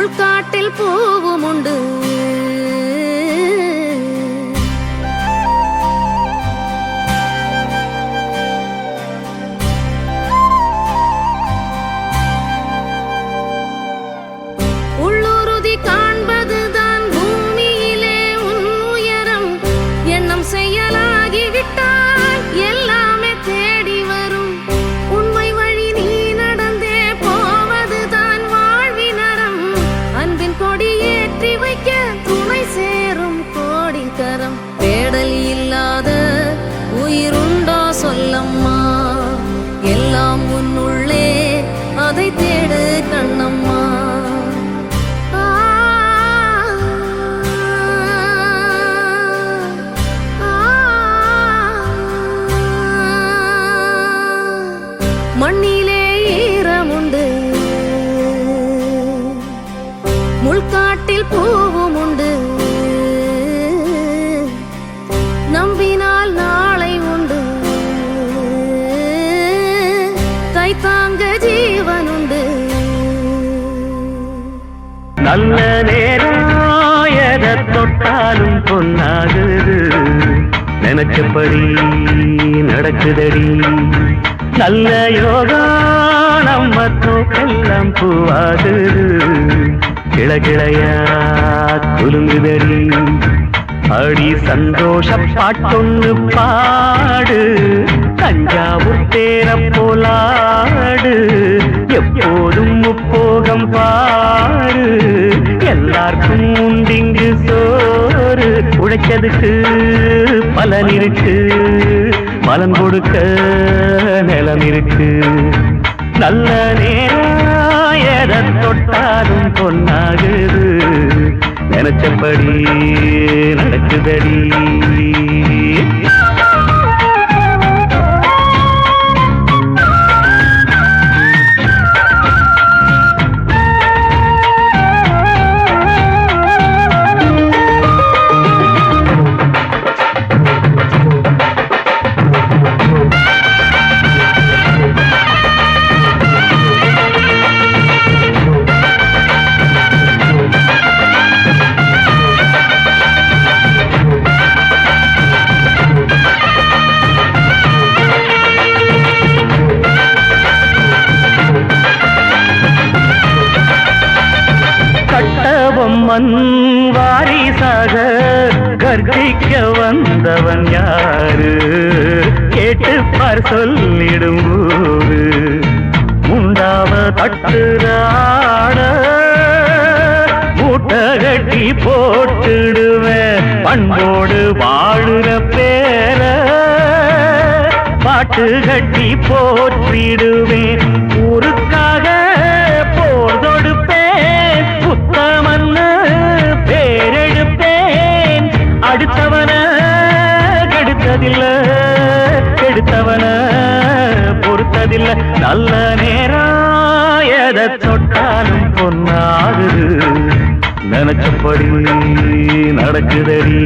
உள்காட்டில் பூவும் உண்டு நல்ல நேரம் எதை தொட்டாலும் பொன்னாகுது. நினைச்சபடி நடக்குதடி. நல்ல யோகா நம்ம தோக்கெல்லாம் பூவாகுது. கிளகிளையா குலுங்குதடி. அடி சந்தோஷ பாட்டொன்னு பா உழைச்சதுக்கு பலன் இருக்கு. பலன் கொடுக்க நிலம் இருக்கு. நல்ல நேரம் எதை தொட்டாலும் பொன்னாகுது. நினைச்சபடி நடக்குதடி. கேட்டு பார் சொல்லிடும் போது முண்டாவ தட்டுறாட மூட்டை கட்டி போட்டுடுவேன். பண்போடு வாழுற பேர பாட்டு கட்டி போற்றிடுவேன். ஊருக்காக போர் தொடுப்பேன். புத்தமன்னு பேரெடுப்பேன். அடுத்தவன கெடுத்ததில்லை. பொறுத்ததில்ல நல்ல நேரம் எதை தொட்டாலும் பொன்னாகுது. நினைச்சபடி நடக்குதடி.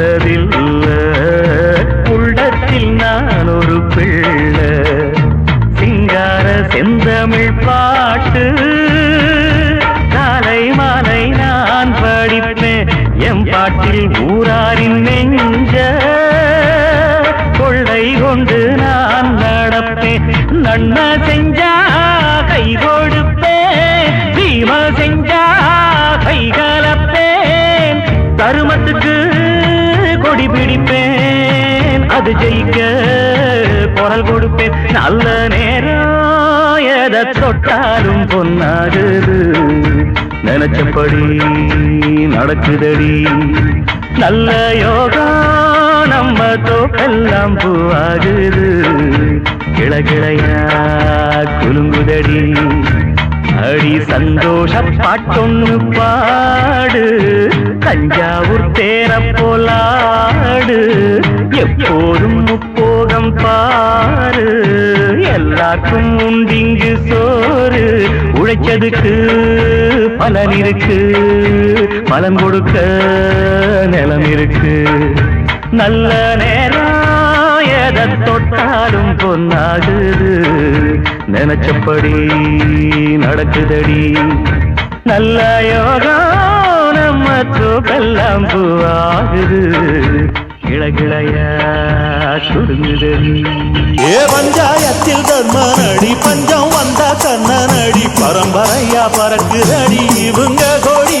பார்த்ததில்ல உள்ளத்தில் நான் ஒரு பிள்ளை. சிங்கார செந்தமிழ் பாட்டு காலை மாலை நான் படிப்பேன். எம் பாட்டில் ஊராரின் நெஞ்ச கொள்ளை கொண்டு நான் நடப்பேன். நன்மை குரல் கொடுப்பேன். நல்ல நேரம் எதை தொட்டாலும் பொன்னாகுது. நினைச்சபடி நடக்குதடி. நல்ல யோகா நம்ம தோப்பெல்லாம் பூவாகுது. கிளகிளையா குலுங்குதடி. அடி சந்தோஷ பாட்டொன்னு பாடு. தஞ்சாவூர் தேர போலாடு. எப்போதும் முப்போ பாரு. எல்லாருக்கும் உண்டிங்கு சோறு. உழைச்சதுக்கு பலன் இருக்கு. பலன் கொடுக்க நிலம் இருக்கு. நல்ல நேரம் எதை தொட்டாலும் பொன்னாகுது. நினைச்சபடி நடக்குதடி. நல்ல யோகா நம்ம தூக்கெல்லாம் பூவாகுது கிளகிளையா சுடுங்குதடி ஏ பஞ்சாயத்தில் தர்மனடி பஞ்சம் வந்த கண்ணனடி பரம்பரையா பறக்குதடி இவங்க குடி.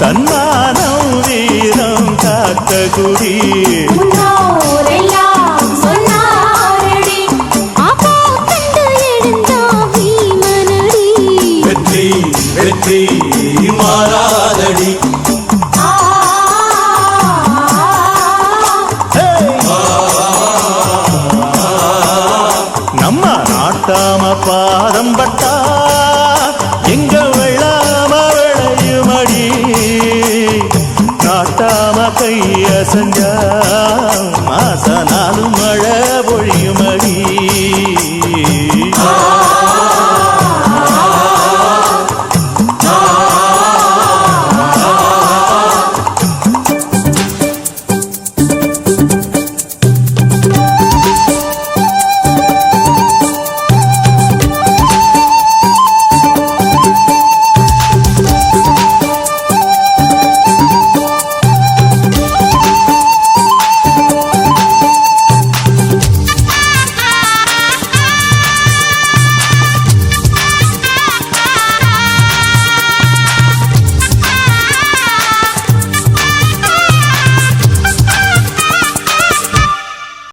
தன்மானம் வீரம் காத்த குடி. கை அசஞ்சா மாச நாளும்